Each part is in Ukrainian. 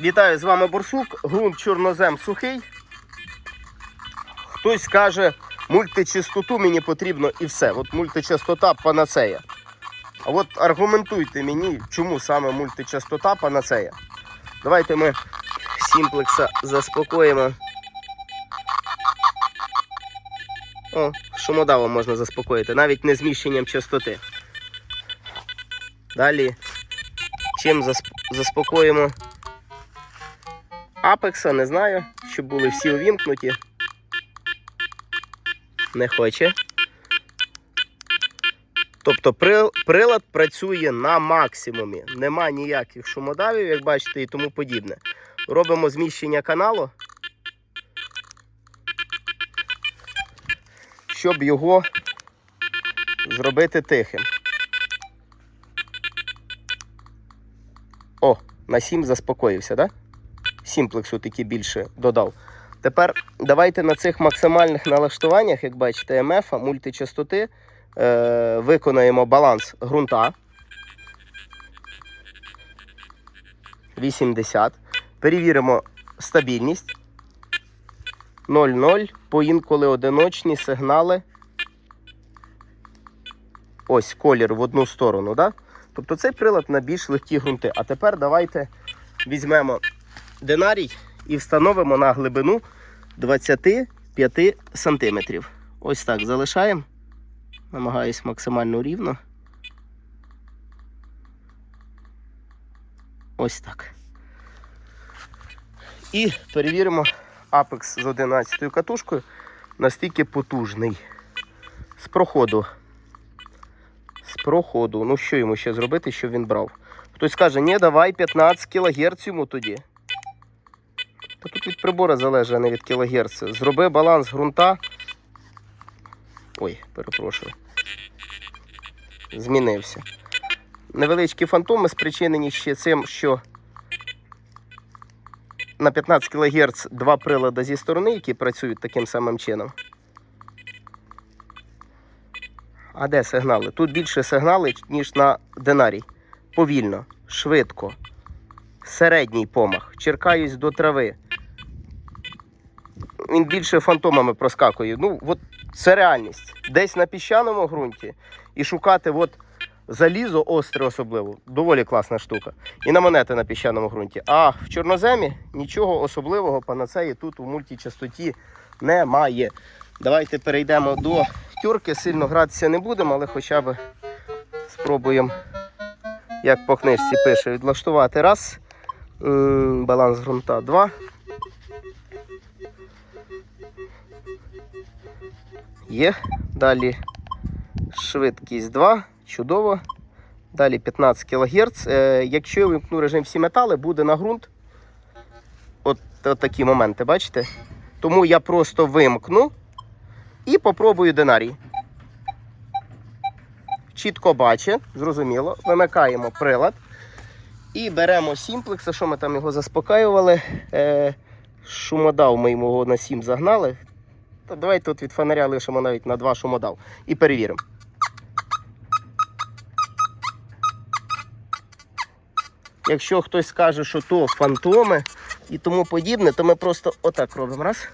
Вітаю, з вами Борсук. Грунт чорнозем сухий. Хтось каже, мультичастоту мені потрібно і все. От мультичастота панацея. А от аргументуйте мені, чому саме мультичастота панацея. Давайте ми сімплекса заспокоїмо. О, шумодавом можна заспокоїти, навіть не зміщенням частоти. Далі, чим засп- заспокоїмо Апекса, не знаю, щоб були всі увімкнуті. Не хоче. Тобто прилад працює на максимумі. Нема ніяких шумодавів, як бачите, і тому подібне. Робимо зміщення каналу, щоб його зробити тихим. О, на 7 заспокоївся, так? Да? Сімплексу таки більше додав. Тепер давайте на цих максимальних налаштуваннях, як бачите, МФ, мультичастоти, е, виконаємо баланс ґрунта. 80. Перевіримо стабільність. 0,0. По інколи одиночні сигнали. Ось колір в одну сторону. Да? Тобто цей прилад на більш легкі ґрунти. А тепер давайте візьмемо динарій і встановимо на глибину 25 сантиметрів. Ось так залишаємо. Намагаюсь максимально рівно. Ось так. І перевіримо Apex з 11 катушкою, настільки потужний. З проходу. З проходу. Ну що йому ще зробити, щоб він брав? Хтось каже, ні, давай 15 кГц йому тоді. Та тут від прибора залежить, а не від кілогерц. Зроби баланс ґрунта. Ой, перепрошую. Змінився. Невеличкі фантоми спричинені ще цим, що на 15 кГц два прилади зі сторони, які працюють таким самим чином. А де сигнали? Тут більше сигнали, ніж на динарій. Повільно, швидко. Середній помах. Черкаюсь до трави. Він більше фантомами проскакує. Ну, от це реальність. Десь на піщаному ґрунті і шукати от залізо остре особливо. Доволі класна штука. І на монети на піщаному ґрунті. А в чорноземі нічого особливого панацеї тут у мультичастоті немає. Давайте перейдемо до тюрки. Сильно гратися не будемо, але хоча б спробуємо, як по книжці пише, відлаштувати раз. Баланс ґрунта 2. Є. Далі швидкість 2. Чудово. Далі 15 кГц. Е, якщо я вимкну режим всі метали, буде на ґрунт. От, от такі моменти, бачите? Тому я просто вимкну і попробую динарій. Чітко бачить, зрозуміло. Вимикаємо прилад. І беремо сімплекса, що ми там його заспокаювали. Е, шумодав ми його на 7 загнали. То давайте тут від фонаря лишимо навіть на 2 шумодав. І перевіримо. Якщо хтось скаже, що то фантоми і тому подібне, то ми просто отак робимо. Раз.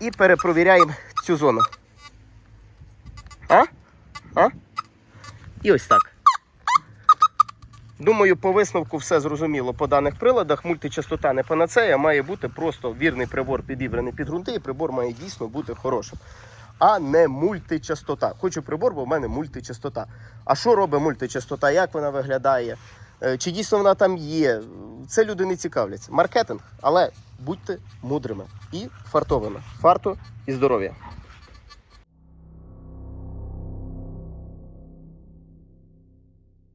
І перепровіряємо цю зону. А? А? І ось так. Думаю, по висновку все зрозуміло по даних приладах. Мультичастота не панацея, має бути просто вірний прибор підібраний під ґрунти, і прибор має дійсно бути хорошим. А не мультичастота. Хочу прибор, бо в мене мультичастота. А що робить мультичастота? Як вона виглядає? Е, Чи дійсно вона там є? Це люди не цікавляться. Маркетинг, але будьте мудрими і фартовими. Фарту і здоров'я.